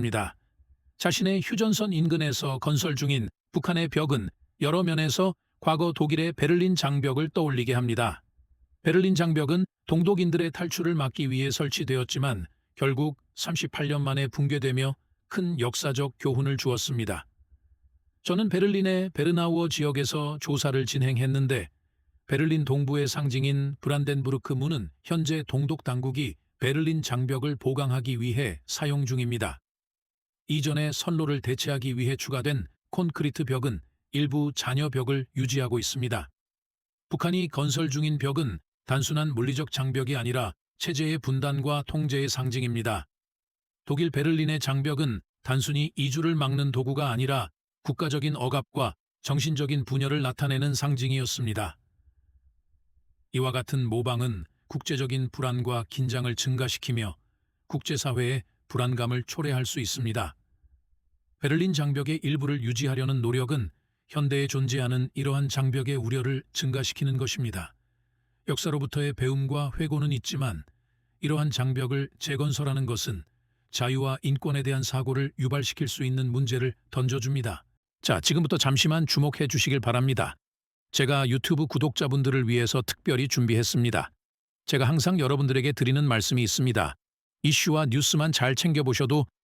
입니다. 자신의 휴전선 인근에서 건설 중인 북한의 벽은 여러 면에서 과거 독일의 베를린 장벽을 떠올리게 합니다. 베를린 장벽은 동독인들의 탈출을 막기 위해 설치되었지만 결국 38년 만에 붕괴되며 큰 역사적 교훈을 주었습니다. 저는 베를린의 베르나우어 지역에서 조사를 진행했는데 베를린 동부의 상징인 브란덴부르크 문은 현재 동독 당국이 베를린 장벽을 보강하기 위해 사용 중입니다. 이전의 선로를 대체하기 위해 추가된 콘크리트 벽은 일부 잔여 벽을 유지하고 있습니다. 북한이 건설 중인 벽은 단순한 물리적 장벽이 아니라 체제의 분단과 통제의 상징입니다. 독일 베를린의 장벽은 단순히 이주를 막는 도구가 아니라 국가적인 억압과 정신적인 분열을 나타내는 상징이었습니다. 이와 같은 모방은 국제적인 불안과 긴장을 증가시키며 국제사회의 불안감을 초래할 수 있습니다. 베를린 장벽의 일부를 유지하려는 노력은 현대에 존재하는 이러한 장벽의 우려를 증가시키는 것입니다. 역사로부터의 배움과 회고는 있지만 이러한 장벽을 재건설하는 것은 자유와 인권에 대한 사고를 유발시킬 수 있는 문제를 던져줍니다. 자, 지금부터 잠시만 주목해 주시길 바랍니다. 제가 유튜브 구독자분들을 위해서 특별히 준비했습니다. 제가 항상 여러분들에게 드리는 말씀이 있습니다. 이슈와 뉴스만 잘 챙겨보셔도